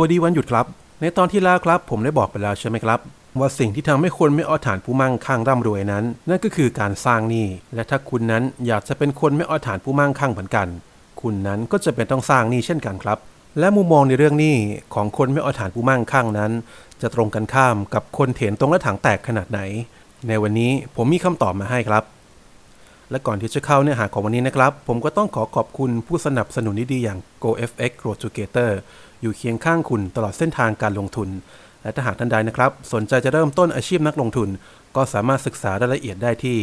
วัสดีวันหยุดครับ ในตอนที่แล้วครับ ผมได้บอกไปแล้วใช่ไหมครับ ว่าสิ่งที่ทำให้คนไม่เอาฐานผู้มั่งคั่งร่ำรวยนั้น นั่นก็คือการสร้างหนี้และถ้าคุณนั้นอยากจะเป็นคนไม่เอาฐานผู้มั่งคั่งเหมือนกัน คุณนั้นก็จะเป็นต้องสร้างหนี้เช่นกันครับ และมุมมองในเรื่องหนี้ของคนไม่เอาฐานผู้มั่งคั่งนั้น จะตรงกันข้ามกับคนเถนตรงและถังแตกขนาดไหน ในวันนี้ผมมีคำตอบมาให้ครับ และก่อนที่จะเข้าเนื้อหาของวันนี้นะครับ ผมก็ต้องขอขอบคุณผู้สนับสนุนดีๆอย่าง GoFX g r o w t o g e t e r อยู่เคียงข้างคุณตลอดเส้นทางการลงทุน และถ้าหากท่านใดนะครับ สนใจจะเริ่มต้นอาชีพนักลงทุน ก็สามารถศึกษารายละเอียดได้ที่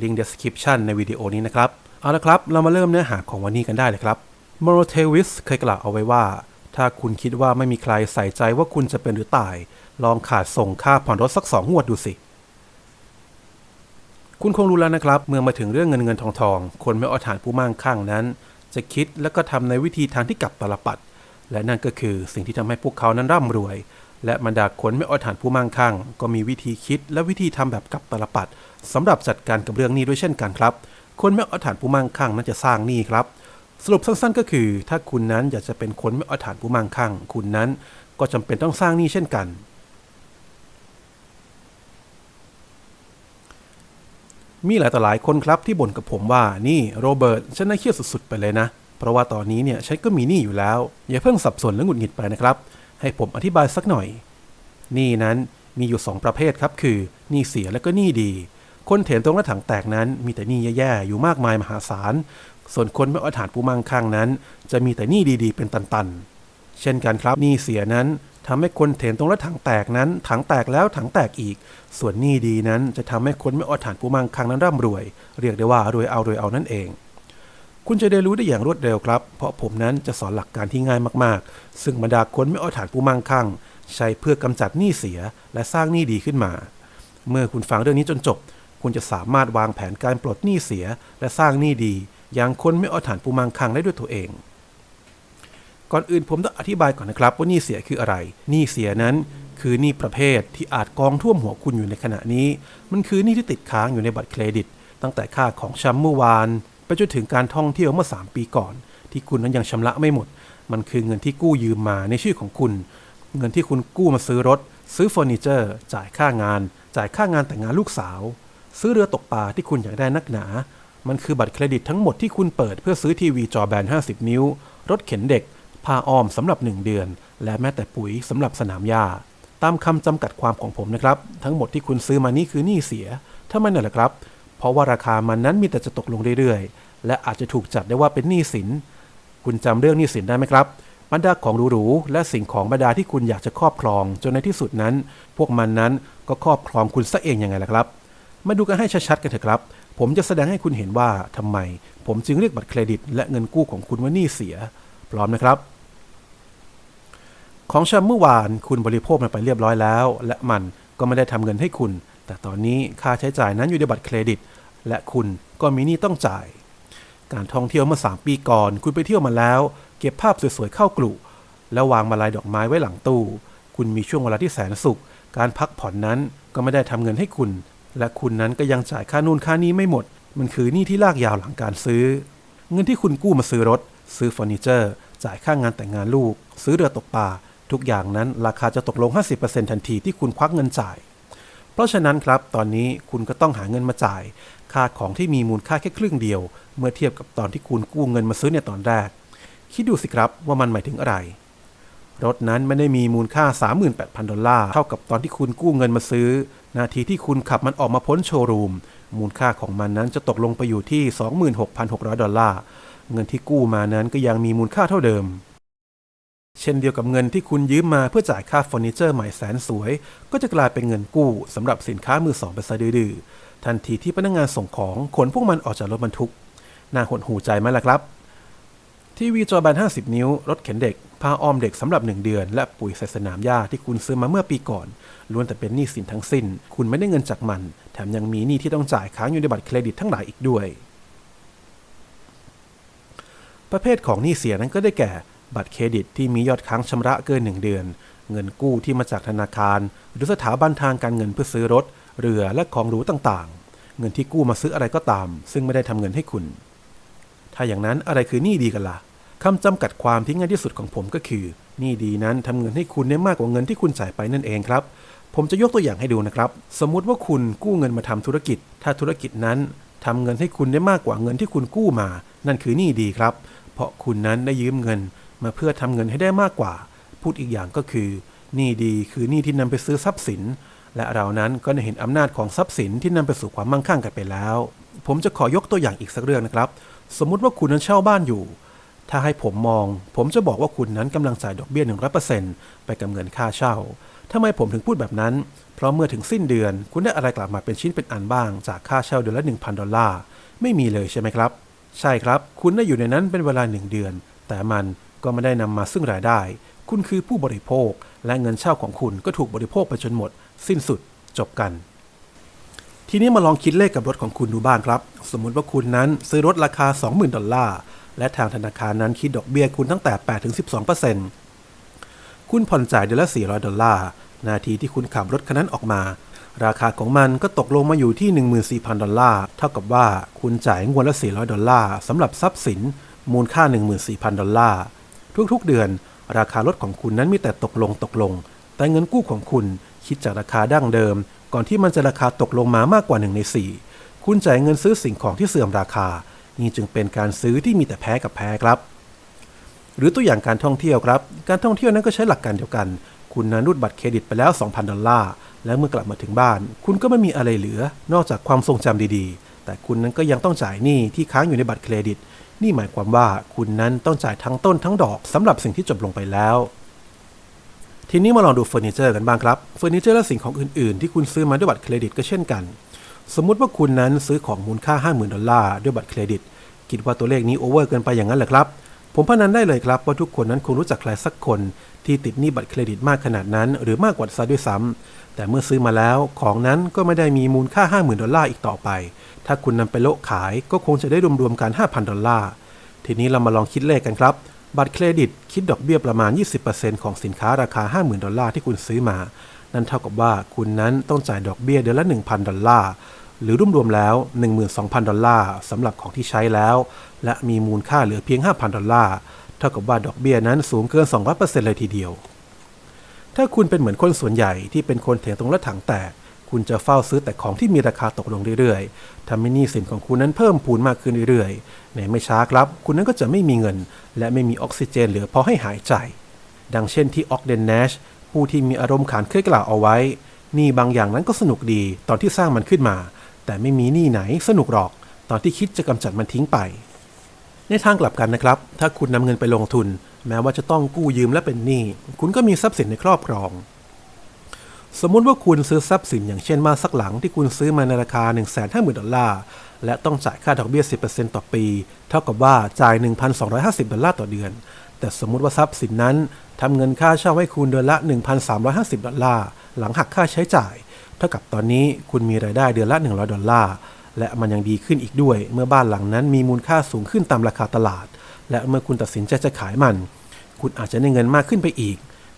link description ในวิดีโอนี้นะครับ เอาละครับ เรามาเริ่มเนื้อหาของวันนี้กันได้เลยครับ m o r o t e w i s เคยกล่าวเอาไว้ว่า ถ้าคุณคิดว่าไม่มีใครใส่ใจว่าคุณจะเป็นหรือตาย ลองขาดส่งค่าผ่อนรถสักสองงวดดูสิ คุณคงรู้แล้วนะครับ เมื่อมาถึงเรื่องเงินเงินทองทองคนไม่เอาฐานผู้มั่งคั่งนั้น จะคิดและก็ทำในวิธีทางที่กลับตลปัด และนั่นก็คือสิ่งที่ทำให้พวกเขานั้นร่ำรวย และบรรดาคนไม่เอาฐานผู้มั่งคั่ง ก็มีวิธีคิดและวิธีทำแบบกลับตลปัดสำหรับจัดการกับเรื่องนี้ด้วยเช่นกันครับ คนไม่เอาฐานผู้มั่งคั่งนั้นจะสร้างหนี้ครับ สรุปสั้นๆ ก็คือ ถ้าคุณนั้นอยากจะเป็นคนไม่เอาฐานผู้มั่งคั่ง คุณนั้นก็จำเป็นต้องสร้างหนี้เช่นกัน มีหลายต่อหลายคนครับที่บ่นกับผมว่านี่โรเบิร์ตฉันน่าเครียดสุดๆไปเลยนะ เพราะว่าตอนนี้เนี่ยฉันก็มีหนี้อยู่แล้ว อย่าเพิ่งสับสนและหงุดหงิดไปนะครับ ให้ผมอธิบายสักหน่อยหนี้นั้นมีอยู่ 2 ประเภทครับคือหนี้เสียและก็หนี้ดี คนเถนตรงและถังแตกนั้น มีแต่หนี้แย่ๆอยู่มากมายมหาศาลส่วนคนไม่เอาฐานผู้มั่งคั่งนั้น จะมีแต่หนี้ดีๆ เป็นตันๆ เช่นกันครับหนี้เสียนั้น ทำให้คนเถนตรงและถังแตกนั้น ถังแตกแล้วถังแตกอีก ส่วนหนี้ดีนั้นจะทำให้คนไม่เอาฐานผู้มั่งคั่งนั้นร่ำรวย เรียกได้ว่ารวยเอารวยเอานั่นเอง คุณจะได้รู้ได้อย่างรวดเร็วครับ เพราะผมนั้นจะสอนหลักการที่ง่ายมากๆ ซึ่งบรรดาคนไม่เอาฐานผู้มั่งคั่ง ใช้เพื่อกำจัดหนี้เสียและสร้างหนี้ดีขึ้นมา เมื่อคุณฟังเรื่องนี้จนจบ คุณจะสามารถวางแผนการปลดหนี้เสีย และสร้างหนี้ดี อย่างคนไม่เอาฐานผู้มั่งคั่งได้ด้วยตัวเอง ก่อนอื่นผมต้องอธิบายก่อนนะครับว่าหนี้เสียคืออะไร หนี้เสียนั้นคือหนี้ประเภทที่อาจกองท่วมหัวคุณอยู่ในขณะนี้ มันคือหนี้ที่ติดค้างอยู่ในบัตรเครดิต ตั้งแต่ค่าของชำเมื่อวานไปจนถึงการท่องเที่ยวเมื่อ 3 ปีก่อน ที่คุณนั้นยังชำระไม่หมด มันคือเงินที่กู้ยืมมาในชื่อของคุณ เงินที่คุณกู้มาซื้อรถ ซื้อเฟอร์นิเจอร์ จ่ายค่างาน จ่ายค่างานแต่งงานลูกสาว ซื้อเรือตกปลาที่คุณอยากได้นักหนา มันคือบัตรเครดิตทั้งหมดที่คุณเปิดเพื่อซื้อทีวีจอแบน 50 นิ้ว รถเข็นเด็ก ผ้าอ้อมสำหรับ 1 เดือน และแม้แต่ปุ๋ยสำหรับสนามหญ้าตามคำจำกัดความของผมนะครับ ทั้งหมดที่คุณซื้อมานี่คือหนี้เสียถ้าไม่นั่นแหละครับ เพราะว่าราคามันนั้นมีแต่จะตกลงเรื่อยๆ และอาจจะถูกจัดได้ว่าเป็นหนี้สิน คุณจำเรื่องหนี้สินได้ไหมครับบรรดาของหรูๆและสิ่งของบรรดาที่คุณอยากจะครอบครอง จนในที่สุดนั้น พวกมันนั้นก็ครอบครองคุณซะเองยังไงล่ะครับ มาดูกันให้ชัดๆกันเถอะครับ ผมจะแสดงให้คุณเห็นว่าทำไม ผมจึงเรียกบัตรเครดิต และเงินกู้ของคุณว่าหนี้เสีย พร้อมนะครับ ของชำเมื่อวานคุณบริโภคมันไปเรียบร้อยแล้ว และมันก็ไม่ได้ทำเงินให้คุณ แต่ตอนนี้ค่าใช้จ่ายนั้นอยู่ในบัตรเครดิต และคุณก็มีหนี้ต้องจ่าย การท่องเที่ยวเมื่อ 3 ปีก่อน คุณไปเที่ยวมาแล้ว เก็บภาพสวยๆเข้ากลุ่แล้ววางมาลายดอกไม้ไว้หลังตู้ คุณมีช่วงเวลาที่แสนสุข การพักผ่อนนั้นก็ไม่ได้ทำเงินให้คุณ และคุณนั้นก็ยังจ่ายค่านู่นค่านี้ไม่หมด มันคือหนี้ที่ลากยาวหลังการซื้อ เงินที่คุณกู้มาซื้อรถ ซื้อเฟอร์นิเจอร์ จ่ายค่างานแต่งงานลูก ซื้อเรือตกปลาทุกอย่างนั้นราคาจะตกลง 50%ทันทีที่คุณควักเงินจ่าย เพราะฉะนั้นครับตอนนี้คุณก็ต้องหาเงินมาจ่าย ค่าของที่มีมูลค่าแค่ครึ่งเดียว เมื่อเทียบกับตอนที่คุณกู้เงินมาซื้อในตอนแรก คิดดูสิครับว่ามันหมายถึงอะไร รถนั้นไม่ได้มีมูลค่า 38,000 ดอลลาร์เท่ากับตอนที่คุณกู้เงินมาซื้อ นาทีที่คุณขับมันออกมาพ้นโชว์รูมมูลค่าของมันนั้นจะตกลงไปอยู่ที่ 26,600 ดอลลาร์ เงินที่กู้มานั้นก็ยังมีมูลค่าเท่าเดิม เช่นเดียวกับเงินที่คุณยืมมาเพื่อจ่ายค่าเฟอร์นิเจอร์ใหม่แสนสวย ก็จะกลายเป็นเงินกู้สำหรับสินค้ามือสองไปซะดื้อๆทันทีที่พนักงานส่งของขนพวกมันออกจากรถบรรทุก น่าหดหูใจไหมล่ะครับ ทีวีจอแบน 50 นิ้ว รถเข็นเด็ก ผ้าอ้อมเด็กสำหรับ 1 เดือน และปุ๋ยใส่สนามหญ้าที่คุณซื้อมาเมื่อปีก่อน ล้วนแต่เป็นหนี้สินทั้งสิ้น คุณไม่ได้เงินจากมัน แถมยังมีหนี้ที่ต้องจ่ายค้างอยู่ในบัตรเครดิตทั้งหลายอีกด้วย ประเภทของหนี้เสียนั้นก็ได้แก่ บัตรเครดิตที่มียอดค้างชำระเกิน 1 เดือน เงินกู้ที่มาจากธนาคาร หรือสถาบันทางการเงินเพื่อซื้อรถ เรือและของหรูต่างๆ เงินที่กู้มาซื้ออะไรก็ตาม ซึ่งไม่ได้ทำเงินให้คุณ ถ้าอย่างนั้นอะไรคือหนี้ดีกันล่ะคำจำกัดความที่ง่ายที่สุดของผมก็คือหนี้ดีนั้นทำเงินให้คุณได้มากกว่าเงินที่คุณจ่ายไปนั่นเองครับผมจะยกตัวอย่างให้ดูนะครับ สมมุติว่าคุณกู้เงินมาทำธุรกิจ ถ้าธุรกิจนั้นทำเงินให้คุณได้มากกว่าเงินที่คุณกู้มา นั่นคือหนี้ดีครับ ราะคุณนั้นได้ยืมเงินมาเพื่อทำเงินให้ได้มากกว่า พูดอีกอย่างก็คือหนี้ดีคือหนี้ที่นำไปซื้อทรัพย์สิน และเรานั้นก็ได้เห็นอำนาจของทรัพย์สินที่นำไปสู่ความมั่งคั่งกันไปแล้ว ผมจะขอยกตัวอย่างอีกสักเรื่องนะครับ สมมุติว่าคุณนั้นเช่าบ้านอยู่ ถ้าให้ผมมอง ผมจะบอกว่าคุณนั้นกำลังจ่ายดอกเบี้ย100%ไปกับเงินค่าเช่าทำไมผมถึงพูดแบบนั้น เพราะเมื่อถึงสิ้นเดือน คุณได้อะไรกลับมาเป็นชิ้นเป็นอันบ้างจากค่าเช่าเดือนละ 1,000 ดอลลาร์ ไม่มีเลยใช่ไหมครับ ใช่ครับ คุณได้อยู่ในนั้นเป็นเวลา1เดือน แต่มันก็ไม่ได้นำมาซึ่งรายได้ คุณคือผู้บริโภค และเงินเช่าของคุณก็ถูกบริโภคไปจนหมด สิ้นสุดจบกัน ทีนี้มาลองคิดเลขกับรถของคุณดูบ้างครับ สมมุติว่าคุณนั้นซื้อรถราคา 20,000 ดอลลาร์ และทางธนาคารนั้นคิดดอกเบี้ยคุณตั้งแต่ 8-12%คุณผ่อนจ่ายเดือนละ 400 ดอลลาร์ นาทีที่คุณขับรถคันนั้นออกมา ราคาของมันก็ตกลงมาอยู่ที่ 14,000 ดอลลาร์ เท่ากับว่าคุณจ่ายงวดละ 400 ดอลลาร์สำหรับทรัพย์สิน มูลค่า 14,000 ดอลลาร์ ทุกๆเดือน ราคารถของคุณนั้นมีแต่ตกลงตกลง แต่เงินกู้ของคุณคิดจากราคาดั้งเดิม ก่อนที่มันจะราคาตกลงมามากกว่า1ใน4 คุณจ่ายเงินซื้อสิ่งของที่เสื่อมราคา นี่จึงเป็นการซื้อที่มีแต่แพ้กับแพ้ครับ หรือตัวอย่างการท่องเที่ยวครับ การท่องเที่ยวนั้นก็ใช้หลักการเดียวกัน คุณนั้นรูดบัตรเครดิตไปแล้ว 2,000 ดอลลาร์ และเมื่อกลับมาถึงบ้าน คุณก็ไม่มีอะไรเหลือ นอกจากความทรงจำดีๆ แต่คุณนั้นก็ยังต้องจ่ายหนี้ที่ค้างอยู่ในบัตรเครดิต นี่หมายความว่าคุณนั้นต้องจ่ายทั้งต้นทั้งดอกสำหรับสิ่งที่จบลงไปแล้ว ทีนี้มาลองดูเฟอร์นิเจอร์กันบ้างครับ เฟอร์นิเจอร์และสิ่งของอื่นๆ ที่คุณซื้อมาด้วยบัตรเครดิตก็เช่นกัน สมมุติว่าคุณนั้นซื้อของมูลค่า 50,000 ดอลลาร์ด้วยบัตรเครดิต คิดว่าตัวเลขนี้โอเวอร์เกินไปอย่างนั้นเหรอครับ ผมพนันได้เลยครับว่าทุกคนนั้นคงรู้จักใครสักคนที่ติดหนี้บัตรเครดิตมากขนาดนั้น หรือมากกว่าซะด้วยซ้ำ แต่เมื่อซื้อมาแล้วของนั้นก็ไม่ได้มีมูลค่า 50,000 ดอลลาร์อีกต่อไป ถ้าคุณนำไปโละขายก็คงจะได้รวมๆกัน 5,000 ดอลลาร์ ทีนี้เรามาลองคิดเลขกันครับ บัตรเครดิตคิดดอกเบี้ยประมาณ 20%ของสินค้าราคา 50,000 ดอลลาร์ที่คุณซื้อมา นั่นเท่ากับว่าคุณนั้นต้องจ่ายดอกเบี้ยเดือนละ 1,000 ดอลลาร์ หรือรวมๆแล้ว 12,000 ดอลลาร์สำหรับของที่ใช้แล้ว และมีมูลค่าเหลือเพียง 5,000 ดอลลาร์ เท่ากับว่าดอกเบี้ยนั้นสูงเกิน 200%เลยทีเดียว ถ้าคุณเป็นเหมือนคนส่วนใหญ่ที่เป็นคนเถียงตรงและถังแตก คุณจะเฝ้าซื้อแต่ของที่มีราคาตกลงเรื่อยๆทำให้หนี้สินของคุณนั้นเพิ่มพูนมากขึ้นเรื่อยๆ ในไม่ช้าครับ คุณนั้นก็จะไม่มีเงิน และไม่มีออกซิเจนเหลือพอให้หายใจ ดังเช่นที่ออกเดนเนชผู้ที่มีอารมณ์ขันเคยกล่าวเอาไว้ หนี้บางอย่างนั้นก็สนุกดีตอนที่สร้างมันขึ้นมา แต่ไม่มีหนี้ไหนสนุกหรอก ตอนที่คิดจะกำจัดมันทิ้งไป ในทางกลับกันนะครับ ถ้าคุณนำเงินไปลงทุน แม้ว่าจะต้องกู้ยืมและเป็นหนี้คุณก็มีทรัพย์สินในครอบครอง สมมุติว่าคุณซื้อทรัพย์สินอย่างเช่นบ้านสักหลังที่คุณซื้อมาในราคา 1 5 0 0 0 0 ดอลลาร์และต้องจ่ายค่าดอกเบี้ย 10%ต่อปี เท่ากับว่าจ่าย 1,250 ดอลลาร์ต่อเดือน แต่สมมุติว่าทรัพย์สินนั้นทำเงินค่าเช่าให้คุณเดือนละ 1,350 ดอลลาร์หลังหักค่าใช้จ่าย เท่ากับตอนนี้คุณมีรายได้เดือนละ 100 ดอลลาร์และมันยังดีขึ้นอีกด้วย เมื่อบ้านหลังนั้นมีมูลค่าสูงขึ้นตามราคาตลาด และเมื่อคุณตัดสินใจจะขายมัน คุณอาจจะได้เงินมากขึ้นไปอีก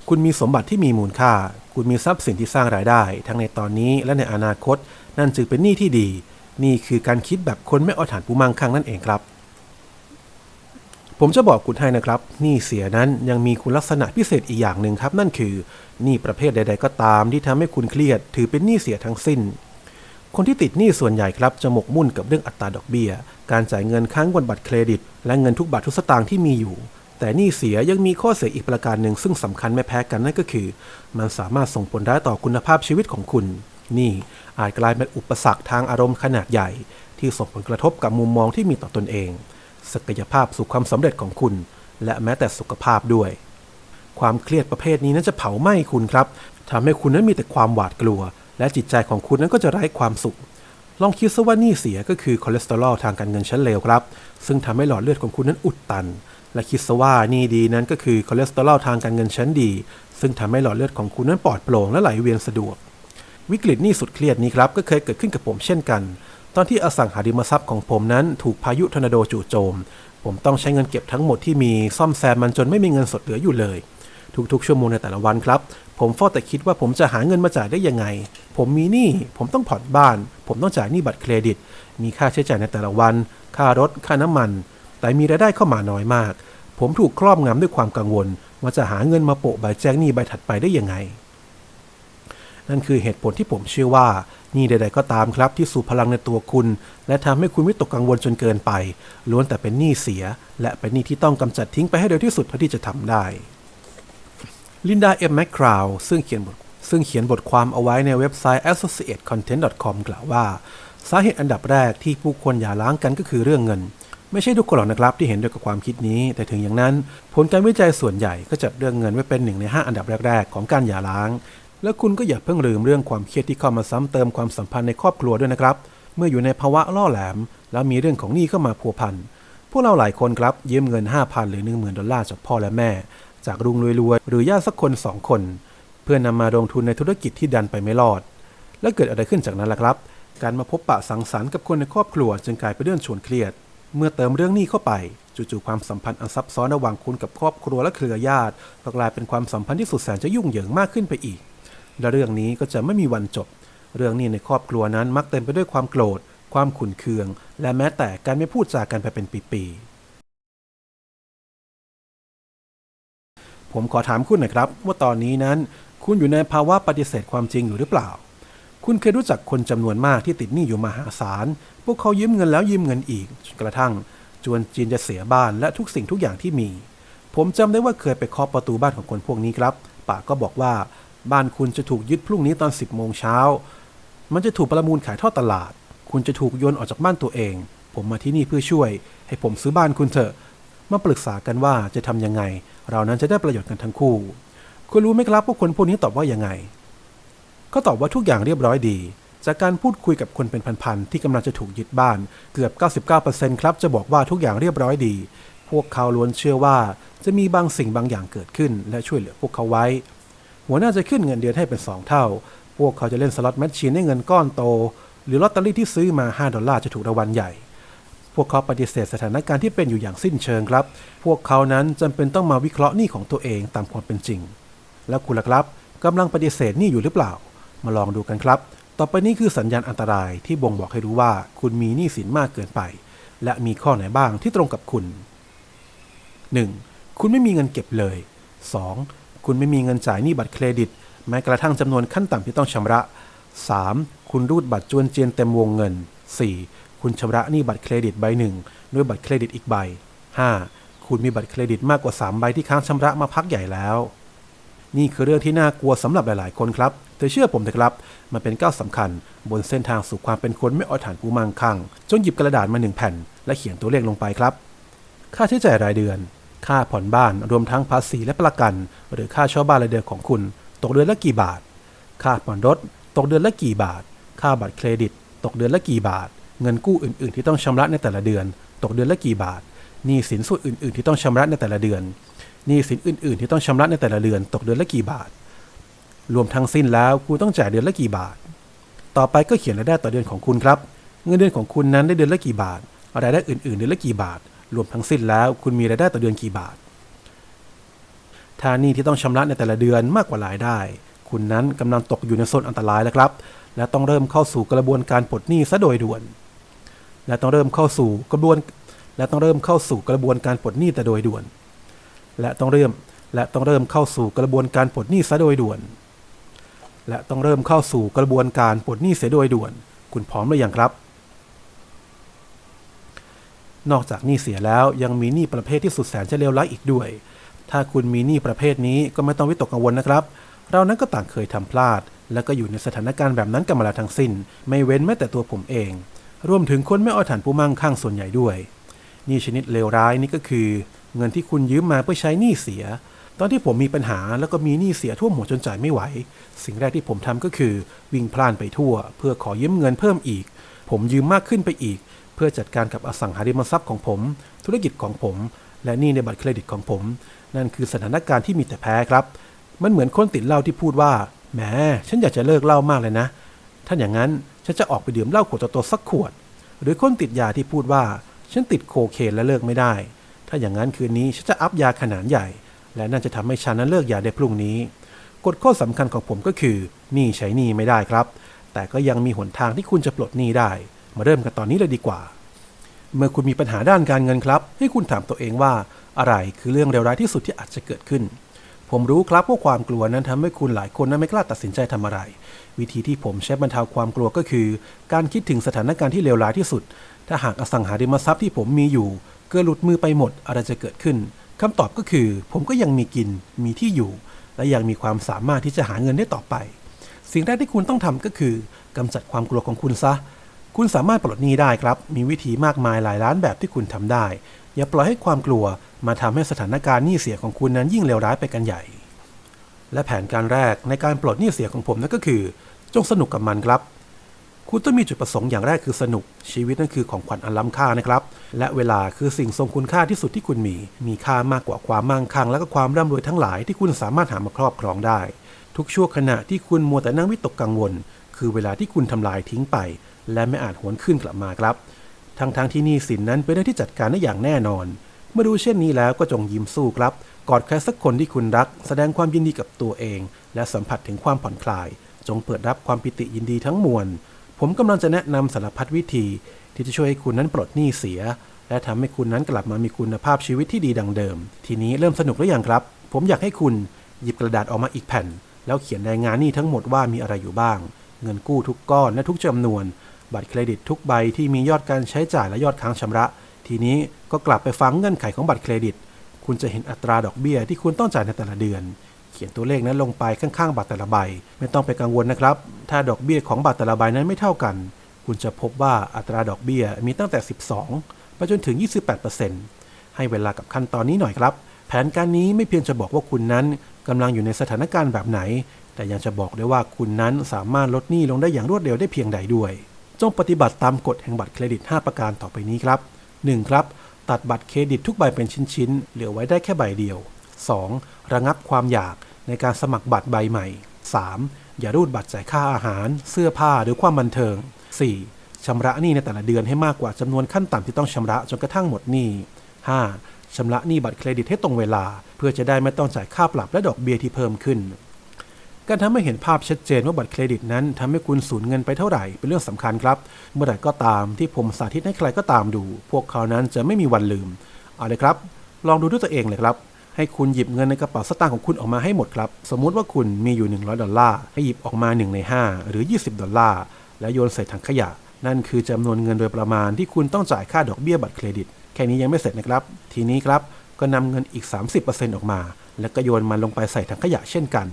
คุณมีสมบัติที่มีมูลค่า คุณมีทรัพย์สินที่สร้างรายได้ ทั้งในตอนนี้และในอนาคต นั่นจึงเป็นหนี้ที่ดี นี่คือการคิดแบบคนไม่เอาฐานปูมังคังนั่นเองครับ ผมจะบอกคุณให้นะครับ หนี้เสียนั้นยังมีคุณลักษณะพิเศษอีกอย่างหนึ่งครับ นั่นคือหนี้ประเภทใด ๆ ก็ตามที่ทำให้คุณเครียด ถือเป็นหนี้เสียทั้งสิ้น คนที่ติดหนี้ส่วนใหญ่ครับจะหมกมุ่นกับเรื่องอัตราดอกเบี้ย การจ่ายเงินค้างบนบัตรเครดิต และเงินทุกบาททุกสตางค์ที่มีอยู่ แต่หนี้เสียยังมีข้อเสียอีกประการหนึ่งซึ่งสำคัญไม่แพ้กันนั่นก็คือ มันสามารถส่งผลร้ายต่อคุณภาพชีวิตของคุณ นี่อาจกลายเป็นอุปสรรคทางอารมณ์ขนาดใหญ่ ที่ส่งผลกระทบกับมุมมองที่มีต่อตนเอง ศักยภาพสู่ความสำเร็จของคุณ และแม้แต่สุขภาพด้วย ความเครียดประเภทนี้นั้นจะเผาไหม้คุณครับทำให้คุณนั้นมีแต่ความหวาดกลัว และจิตใจของคุณนั้นก็จะไร้ความสุข ลองคิดซะว่านี้เสียก็คือคอเลสเตอรอลทางการเงินชั้นเลวครับ ซึ่งทำให้หลอดเลือดของคุณนั้นอุดตัน และคิดซะว่านี้ดีนั้นก็คือคอเลสเตอรอลทางการเงินชั้นดี ซึ่งทำให้หลอดเลือดของคุณนั้นปลอดโปร่งและไหลเวียนสะดวก วิกฤตหนี้สุดเครียดนี้ครับก็เคยเกิดขึ้นกับผมเช่นกัน ตอนที่อสังหาริมทรัพย์ของผมนั้นถูกพายุทอร์นาโดจู่โจม ผมต้องใช้เงินเก็บทั้งหมดที่มีซ่อมแซมมันจนไม่มีเงินสดเหลืออยู่เลยทุกๆชั่วโมงในแต่ละวันครับผมเฝ้าแต่คิดว่าผมจะหาเงินมาจ่ายได้ยังไง ผมมีหนี้ ผมต้องผ่อนบ้าน ผมต้องจ่ายหนี้บัตรเครดิต มีค่าใช้จ่ายในแต่ละวัน ค่ารถ ค่าน้ำมัน แต่มีรายได้เข้ามาน้อยมาก ผมถูกครอบงำด้วยความกังวล ว่าจะหาเงินมาโปะใบแจ้งหนี้ใบถัดไปได้ยังไง นั่นคือเหตุผลที่ผมเชื่อว่าหนี่ใด ๆ ก็ตามครับที่สูบพลังในตัวคุณ และทำให้คุณวิตกกังวลจนเกินไป ล้วนแต่เป็นหนี้เสีย และเป็นหนี้ที่ต้องกำจัดทิ้งไปให้เร็วที่สุดเท่าที่จะทำได้ ลินดา เอ็มแมคคราวซึ่งเขียนบทซึ่งเขียนบทความเอาไว้ในเว็บไซต์ associatecontent.com กล่าวว่า สาเหตุอันดับแรกที่ผู้คนอย่าล้างกันก็คือเรื่องเงิน ไม่ใช่ทุกคนหรอกนะครับที่เห็นด้วยกับความคิดนี้ แต่ถึงอย่างนั้น ผลการวิจัยส่วนใหญ่ก็จัดเรื่องเงินไว้เป็นหนึ่งใน 5 อันดับแรก ๆ ของการหย่าร้าง และคุณก็อย่าเพิ่งลืมเรื่องความเครียดที่เข้ามาซ้ำเติมความสัมพันธ์ในครอบครัวด้วยนะครับ เมื่ออยู่ในภาวะล่อแหลม แล้วมีเรื่องของหนี้เข้ามาพัวพันพวกเราหลายคนครับยืมเงิน 5,000 หรือ 10,000 ดอลลาร์จากพ่อและแม่ จากลุงรวยๆ หรือญาติสักคนสองคน เพื่อนำมาลงทุนในธุรกิจที่ดันไปไม่รอด และเกิดอะไรขึ้นจากนั้นล่ะครับ การมาพบปะสังสรรค์กับคนในครอบครัวจึงกลายเป็นเรื่องชวนเครียด เมื่อเติมเรื่องนี้เข้าไปจู่ๆความสัมพันธ์อันซับซ้อนระหว่างคุณกับครอบครัวและเครือญาติก็กลายเป็นความสัมพันธ์ที่สุดแสนจะยุ่งเหยิงมากขึ้นไปอีก และเรื่องนี้ก็จะไม่มีวันจบ เรื่องนี้ในครอบครัวนั้นมักเต็มไปด้วยความโกรธ ความขุ่นเคือง และแม้แต่การไม่พูดจากันไปเป็นปีๆ ผมขอถามคุณหน่อยครับ ว่าตอนนี้นั้น คุณอยู่ในภาวะปฏิเสธความจริงอยู่หรือเปล่า คุณเคยรู้จักคนจำนวนมากที่ติดหนี้อยู่มหาศาล พวกเขายืมเงินแล้วยืมเงินอีกจนกระทั่ง จวนจีนจะเสียบ้านและทุกสิ่งทุกอย่างที่มี ผมจำได้ว่าเคยไปเคาะประตูบ้านของคนพวกนี้ครับป่าก็บอกว่า บ้านคุณจะถูกยึดพรุ่งนี้ตอน 10โมงเช้า มันจะถูกประมูลขายทอดตลาด คุณจะถูกโยนออกจากบ้านตัวเอง ผมมาที่นี่เพื่อช่วย ให้ผมซื้อบ้านคุณเถอะ มาปรึกษากันว่าจะทำยังไง เรานั้นจะได้ประโยชน์กันทั้งคู่ คุณรู้ไหมครับว่าคนพวกนี้ตอบว่ายังไง ก็ตอบว่าทุกอย่างเรียบร้อยดี จากการพูดคุยกับคนเป็นพันๆที่กำลังจะถูกยึดบ้าน เกือบ 99%ครับจะบอกว่าทุกอย่างเรียบร้อยดี พวกเขาล้วนเชื่อว่าจะมีบางสิ่งบางอย่างเกิดขึ้น และช่วยเหลือพวกเขาไว้ หัวหน้าจะขึ้นเงินเดือนให้เป็น 2 เท่า พวกเขาจะเล่นสล็อตแมชชีนให้เงินก้อนโต หรือลอตเตอรี่ที่ซื้อมา 5 ดอลลาร์จะถูกรางวัลใหญ่ พวกเขาปฏิเสธสถานการณ์ที่เป็นอยู่อย่างสิ้นเชิงครับ พวกเขานั้นจำเป็นต้องมาวิเคราะห์หนี้ของตัวเองตามความเป็นจริง แล้วคุณล่ะครับกำลังปฏิเสธหนี้อยู่หรือเปล่า มาลองดูกันครับ ต่อไปนี้คือสัญญาณอันตรายที่บ่งบอกให้รู้ว่า คุณมีหนี้สินมากเกินไป และมีข้อไหนบ้างที่ตรงกับคุณ 1. คุณไม่มีเงินเก็บเลย 2. คุณไม่มีเงินจ่ายหนี้บัตรเครดิต แม้กระทั่งจำนวนขั้นต่ำที่ต้องชำระ 3. คุณรูดบัตรจวนเจียนเต็มวงเงิน 4. คุณชำระหนี้บัตรเครดิตใบหนึ่งด้วยบัตรเครดิตอีกใบ 5. คุณมีบัตรเครดิตมากกว่า 3 ใบที่ค้างชำระมาพักใหญ่แล้ว นี่คือเรื่องที่น่ากลัวสำหรับหลายๆ คนครับแต่เชื่อผมเถอะครับ มันเป็นก้าวสำคัญ บนเส้นทางสู่ความเป็นคนไม่เอาฐานผู้มั่งคั่งจงหยิบกระดาษมาหนึ่งแผ่น และเขียนตัวเลขลงไปครับ ค่าใช้จ่ายรายเดือน ค่าผ่อนบ้านรวมทั้งภาษีและประกัน หรือค่าเช่าบ้านรายเดือนของคุณ ตกเดือนละกี่บาท ค่าผ่อนรถ ตกเดือนละกี่บาท ค่าบัตรเครดิต ตกเดือนละกี่บาท เงินกู้อื่น ๆ ที่ต้องชำระในแต่ละเดือน ตกเดือนละกี่บาทหนี้สินส่วนอื่น ๆ ที่ต้องชำระในแต่ละเดือนหนี้สินอื่น ๆ ที่ต้องชำระในแต่ละเดือน ตกเดือนละกี่บาท รวมทั้งสิ้นแล้วคุณต้องจ่ายเดือนละกี่บาท ต่อไปก็เขียนรายได้ต่อเดือนของคุณครับ เงินเดือนของคุณนั้นได้เดือนละกี่บาทรายได้อื่น ๆ เดือนละกี่บาท รวมทั้งสิ้นแล้ว คุณมีรายได้ต่อเดือนกี่บาทถ้าหนี้ที่ต้องชำระในแต่ละเดือนมากกว่ารายได้ คุณนั้นกำลังตกอยู่ในโซนอันตรายแล้วครับ และต้องเริ่มเข้าสู่กระบวนการปลดหนี้ซะโดยด่วน และต้องเริ่มเข้าสู่กระบวน และต้องเริ่มเข้าสู่กระบวนการปลดหนี้แต่โดยด่วน และต้องเริ่มและต้องเริ่มเข้าสู่กระบวนการปลดหนี้ซะโดยด่วน และต้องเริ่มเข้าสู่กระบวนการปลดหนี้เสียโดยด่วน คุณพร้อมหรือยังครับ นอกจากหนี้เสียแล้วยังมีหนี้ประเภทที่สุดแสนจะเลวร้ายอีกด้วย ถ้าคุณมีหนี้ประเภทนี้ก็ไม่ต้องวิตกกังวลนะครับ เรานั้นก็ต่างเคยทำพลาด และก็อยู่ในสถานการณ์แบบนั้นกันมาแล้วทั้งสิ้น ไม่เว้นแม้แต่ตัวผมเอง รวมถึงคนไม่เอาฐานผู้มั่งคั่งส่วนใหญ่ด้วยหนี้ชนิดเลวร้ายนี่ก็คือ เงินที่คุณยืมมาเพื่อใช้หนี้เสีย ตอนที่ผมมีปัญหาแล้วก็มีหนี้เสียท่วมหัวจนจ่ายไม่ไหว สิ่งแรกที่ผมทำก็คือ วิ่งพล่านไปทั่ว เพื่อขอยืมเงินเพิ่มอีก ผมยืมมากขึ้นไปอีก เพื่อจัดการกับอสังหาริมทรัพย์ของผม ธุรกิจของผม และหนี้ในบัตรเครดิตของผม นั่นคือสถานการณ์ที่มีแต่แพ้ครับ มันเหมือนคนติดเหล้าที่พูดว่าแหมฉันอยากจะเลิกเหล้ามากเลยนะถ้านอย่างนั้น ฉันจะออกไปดื่มเหล้าขวดโตๆสักขวด หรือคนติดยาที่พูดว่า ฉันติดโคเคนและเลิกไม่ได้ ถ้าอย่างนั้นคืนนี้ฉันจะอัพยาขนาดใหญ่ และนั่นจะทำให้ฉันนั้นเลิกยาได้พรุ่งนี้ กฎข้อสำคัญของผมก็คือหนี้ใช้หนี้ไม่ได้ครับ แต่ก็ยังมีหนทางที่คุณจะปลดหนี้ได้ มาเริ่มกันตอนนี้เลยดีกว่า เมื่อคุณมีปัญหาด้านการเงินครับ ให้คุณถามตัวเองว่าอะไรคือเรื่องเลวร้ายที่สุดที่อาจจะเกิดขึ้น ผมรู้ครับว่าความกลัวนั้นทำให้คุณหลายคนนั้นไม่กล้าตัดสินใจทำอะไร วิธีที่ผมใช้บรรเทาความกลัวก็คือ การคิดถึงสถานการณ์ที่เลวร้ายที่สุด ถ้าหากอสังหาริมทรัพย์ที่ผมมีอยู่ เกิดหลุดมือไปหมดอะไรจะเกิดขึ้นคำตอบก็คือ ผมก็ยังมีกิน มีที่อยู่ และยังมีความสามารถที่จะหาเงินได้ต่อไป สิ่งแรกที่คุณต้องทำก็คือกำจัดความกลัวของคุณซะ คุณสามารถปลดหนี้ได้ครับ มีวิธีมากมายหลายล้านแบบที่คุณทำได้ อย่าปล่อยให้ความกลัวมาทำให้สถานการณ์หนี้เสียของคุณนั้นยิ่งเลวร้ายไปกันใหญ่ และแผนการแรกในการปลดหนี้เสียของผมนั่นก็คือ จงสนุกกับมันครับ คุณต้องมีจุดประสงค์อย่างแรกคือสนุก ชีวิตนั่นคือของขวัญอันล้ำค่านะครับ และเวลาคือสิ่งทรงคุณค่าที่สุดที่คุณมี มีค่ามากกว่าความมั่งคั่งและก็ความร่ำรวยทั้งหลายที่คุณสามารถหามาครอบครองได้ ทุกชั่วขณะที่คุณมัวแต่นั่งวิตกกังวล คือเวลาที่คุณทำลายทิ้งไป และไม่อาจหวนขึ้นกลับมาครับ ทั้งๆทที่หนี้สินนั้นเป็นเรื่องที่จัดการได้อย่างแน่นอน เมื่อดูเช่นนี้แล้วก็จงยิ้มสู้ครับ กอดใครสักคนที่คุณรัก แสดงความยินดีกับตัวเอง และสัมผัสถึงความผ่อนคลาย จงเปิดรับความปิติยินดีทั้งมวล ผมกำลังจะแนะนำสารพัดวิธี ที่จะช่วยให้คุณนั้นปลดหนี้เสีย และทำให้คุณนั้นกลับมามีคุณภาพชีวิตที่ดีดังเดิม ทีนี้เริ่มสนุกหรือยังครับ ผมอยากให้คุณหยิบกระดาษออกมาอีกแผ่น แล้วเขียนรายงานหนี้ทั้งหมดว่ามีอะไรอยู่บ้าง เงินกู้ทุกก้อนและทุกจำนวน บัตรเครดิตทุกใบที่มียอดการใช้จ่ายและยอดค้างชำระ ทีนี้ก็กลับไปฟังเงื่อนไขของบัตรเครดิต คุณจะเห็นอัตราดอกเบี้ยที่คุณต้องจ่ายในแต่ละเดือน เขียนตัวเลขนั้นลงไปข้างๆ บัตรแต่ละใบ ไม่ต้องไปกังวลนะครับ ถ้าดอกเบี้ยของบัตรแต่ละใบนั้นไม่เท่ากัน คุณจะพบว่าอัตราดอกเบี้ยมีตั้งแต่ 12 ไปจนถึง 28%ให้เวลากับขั้นตอนนี้หน่อยครับ แผนการนี้ไม่เพียงจะบอกว่าคุณนั้นกำลังอยู่ในสถานการณ์แบบไหน แต่ยังจะบอกได้ว่าคุณนั้นสามารถลดหนี้ลงได้อย่างรวดเร็วได้เพียงใดด้วย จงปฏิบัติตามกฎแห่งบัตรเครดิต 5 ประการต่อไปนี้ครับ 1. ครับ ตัดบัตรเครดิตทุกใบเป็นชิ้นๆ เหลือไว้ได้แค่ใบเดียว 2. ระงับความอยากในการสมัครบัตรใบใหม่ 3. อย่ารูดบัตรจ่ายค่าอาหาร เสื้อผ้าหรือความบันเทิง 4. ชำระหนี้ในแต่ละเดือนให้มากกว่าจำนวนขั้นต่ำที่ต้องชำระจนกระทั่งหมดหนี้ 5. ชำระหนี้บัตรเครดิตให้ตรงเวลา เพื่อจะได้ไม่ต้องจ่ายค่าปรับและดอกเบี้ยที่เพิ่มขึ้น การทำให้เห็นภาพชัดเจนว่าบัตรเครดิตนั้นทำให้คุณสูญเงินไปเท่าไหร่เป็นเรื่องสำคัญครับ เมื่อไหร่ก็ตามที่ผมสาธิตให้ใครก็ตามดู พวกเขานั้นจะไม่มีวันลืม เอาเลยครับ ลองดูด้วยตัวเองเลยครับ ให้คุณหยิบเงินในกระเป๋าสตางค์ของคุณออกมาให้หมดครับ สมมุติว่าคุณมีอยู่ 100 ดอลลาร์ ให้หยิบออกมา 1 ใน 5 หรือ 20 ดอลลาร์ แล้วโยนใส่ถังขยะ นั่นคือจำนวนเงินโดยประมาณที่คุณต้องจ่ายค่าดอกเบี้ยบัตรเครดิต แค่นี้ยังไม่เสร็จนะครับ ทีนี้ครับ ก็นำเงินอีก 30%ออกมา แล้วก็โยนมันลงไปใส่ถังขยะเช่นกัน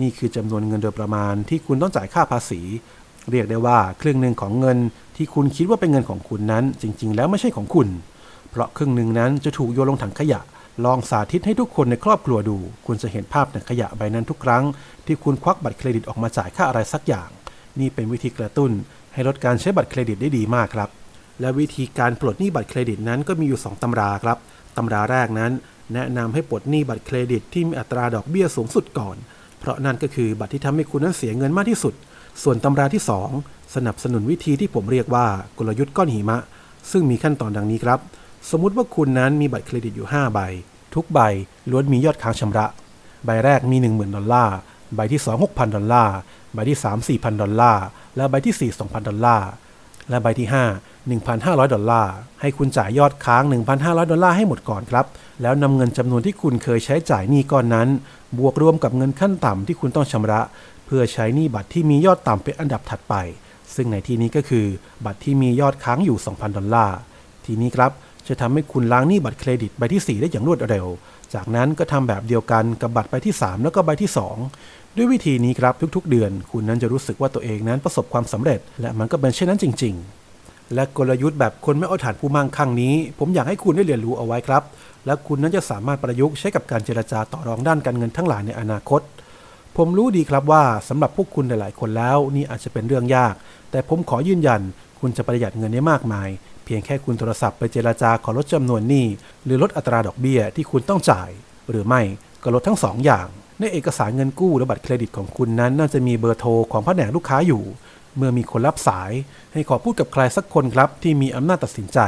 นี่คือจำนวนเงินโดยประมาณที่คุณต้องจ่ายค่าภาษี เรียกได้ว่าครึ่งหนึ่งของเงินที่คุณคิดว่าเป็นเงินของคุณนั้น จริง ๆ แล้วไม่ใช่ของคุณ เพราะครึ่งหนึ่งนั้นจะถูกโยนลงถังขยะ ลองสาธิตให้ทุกคนในครอบครัวดู คุณจะเห็นภาพถังขยะใบนั้นทุกครั้ง ที่คุณควักบัตรเครดิตออกมาจ่ายค่าอะไรสักอย่าง นี่เป็นวิธีกระตุ้น ให้ลดการใช้บัตรเครดิตได้ดีมากครับ และวิธีการปลดหนี้บัตรเครดิตนั้นก็มีอยู่ 2ตำราครับตำราแรกนั้น แนะนำให้ปลดหนี้บัตรเครดิตที่มีอัตราดอกเบี้ยสูงสุดก่อน เพราะนั่นก็คือบัตรที่ทำให้คุณนั้นเสียเงินมากที่สุด ส่วนตำราที่ 2 สนับสนุนวิธีที่ผมเรียกว่ากลยุทธ์ก้อนหิมะ ซึ่งมีขั้นตอนดังนี้ครับ สมมุติว่าคุณนั้นมีบัตรเครดิตอยู่ 5 ใบ ทุกใบล้วนมียอดค้างชำระ ใบแรกมี 10,000 ดอลลาร์ ใบที่ 2 6,000 ดอลลาร์ ใบที่ 3 4,000 ดอลลาร์ และใบที่ 4 2,000 ดอลลาร์ และใบที่ 5 1,500 ดอลลาร์ ให้คุณจ่ายยอดค้าง 1,500 ดอลลาร์ให้หมดก่อนครับ แล้วนำเงินจำนวนที่คุณเคยใช้จ่ายหนี้ก้อนนั้น บวกรวมกับเงินขั้นต่ำที่คุณต้องชำระ เพื่อใช้หนี้บัตรที่มียอดต่ำเป็นอันดับถัดไป ซึ่งในที่นี้ก็คือ บัตรที่มียอดค้างอยู่ 2,000 ดอลลาร์ ทีนี้ครับจะทำให้คุณล้างหนี้บัตรเครดิตใบที่ 4 ได้อย่างรวดเร็ว จากนั้นก็ทำแบบเดียวกันกับบัตรใบที่ 3 แล้วก็ใบที่ 2 ด้วยวิธีนี้ครับทุกๆ เดือน คุณนั้นจะรู้สึกว่าตัวเองนั้นประสบความสำเร็จ และมันก็เป็นเช่นนั้นจริง ๆ และกลยุทธ์แบบคนไม่เอาฐานผู้มั่งคั่งนี้ ผมอยากให้คุณได้เรียนรู้เอาไว้ครับ และคุณนั้นจะสามารถประยุกต์ใช้กับการเจรจาต่อรองด้านการเงินทั้งหลายในอนาคต ผมรู้ดีครับว่าสำหรับพวกคุณหลายๆ คนแล้วนี่อาจจะเป็นเรื่องยาก แต่ผมขอยืนยัน คุณจะประหยัดเงินได้มากมาย เพียงแค่คุณโทรศัพท์ไปเจราจาขอลดจำนวนหนี้หรือลดอัตราดอกเบี้ยที่คุณต้องจ่าย หรือไม่ก็ลดทั้งสองอย่าง ในเอกสารเงินกู้และบัตรเครดิตของคุณนั้น น่าจะมีเบอร์โทรของผแผนกลูกค้าอยู่ เมื่อมีคนรับสาย ให้ขอพูดกับใครสักคนครับที่มีอำนาจตัดสินใจ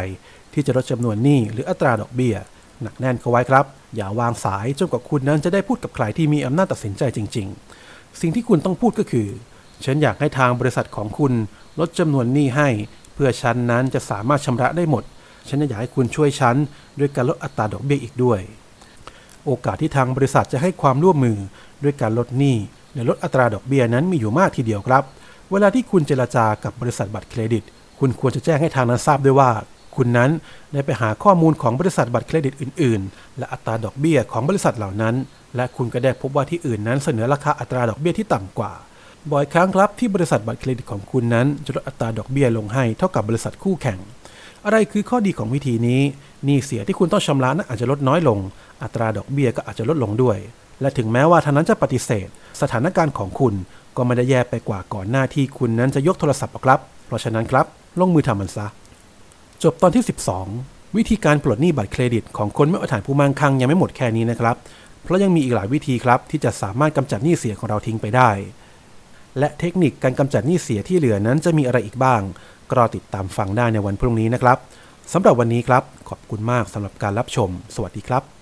ที่จะลดจำนวนหนี้หรืออัตราดอกเบี้ย หนักแน่นเข้าไว้ครับ อย่าวางสายจนกว่าคุณนั้นจะได้พูดกับใครที่มีอำนาจตัดสินใจจริง ๆ สิ่งที่คุณต้องพูดก็คือ ฉันอยากให้ทางบริษัทของคุณลดจำนวนหนี้ให้ เพื่อฉันนั้นจะสามารถชำระได้หมด ฉันอยากให้คุณช่วยฉันด้วยการลดอัตราดอกเบี้ยอีกด้วย โอกาสที่ทางบริษัทจะให้ความร่วมมือด้วยการลดหนี้และลดอัตราดอกเบี้ยนั้นมีอยู่มากทีเดียวครับ เวลาที่คุณเจรจากับบริษัทบัตรเครดิต คุณควรจะแจ้งให้ทางนั้นทราบด้วยว่า คุณนั้นได้ไปหาข้อมูลของบริษัทบัตรเครดิตอื่น ๆ และอัตราดอกเบี้ยของบริษัทเหล่านั้น และคุณก็ได้พบว่าที่อื่นนั้นเสนอราคาอัตราดอกเบี้ยที่ต่ำกว่าบ่อยครั้งครับที่บริษัทบัตรเครดิตของคุณนั้นจะลดอัตราดอกเบี้ยลงให้เท่ากับบริษัทคู่แข่ง อะไรคือข้อดีของวิธีนี้หนี้เสียที่คุณต้องชำระนั้นอาจจะลดน้อยลง อัตราดอกเบี้ยก็อาจจะลดลงด้วย และถึงแม้ว่าทางนั้นจะปฏิเสธ สถานการณ์ของคุณก็ไม่ได้แย่ไปกว่าก่อนหน้าที่คุณนั้นจะยกโทรศัพท์หรอกครับ เพราะฉะนั้นครับ ลงมือทำมันซะ จบตอนที่ 12 วิธีการปลดหนี้บัตรเครดิต ของคนไม่อาฐานผู้มั่งคั่งยังไม่หมดแค่นี้นะครับ เพราะยังมีอีกหลายวิธีครับที่จะสามารถกำจัดหนี้เสียของเราทิ้งไปได้ และเทคนิคการกำจัดหนี้เสียที่เหลือนั้นจะมีอะไรอีกบ้าง ก็ติดตามฟังได้ในวันพรุ่งนี้นะครับสำหรับวันนี้ครับ ขอบคุณมากสำหรับการรับชม สวัสดีครับ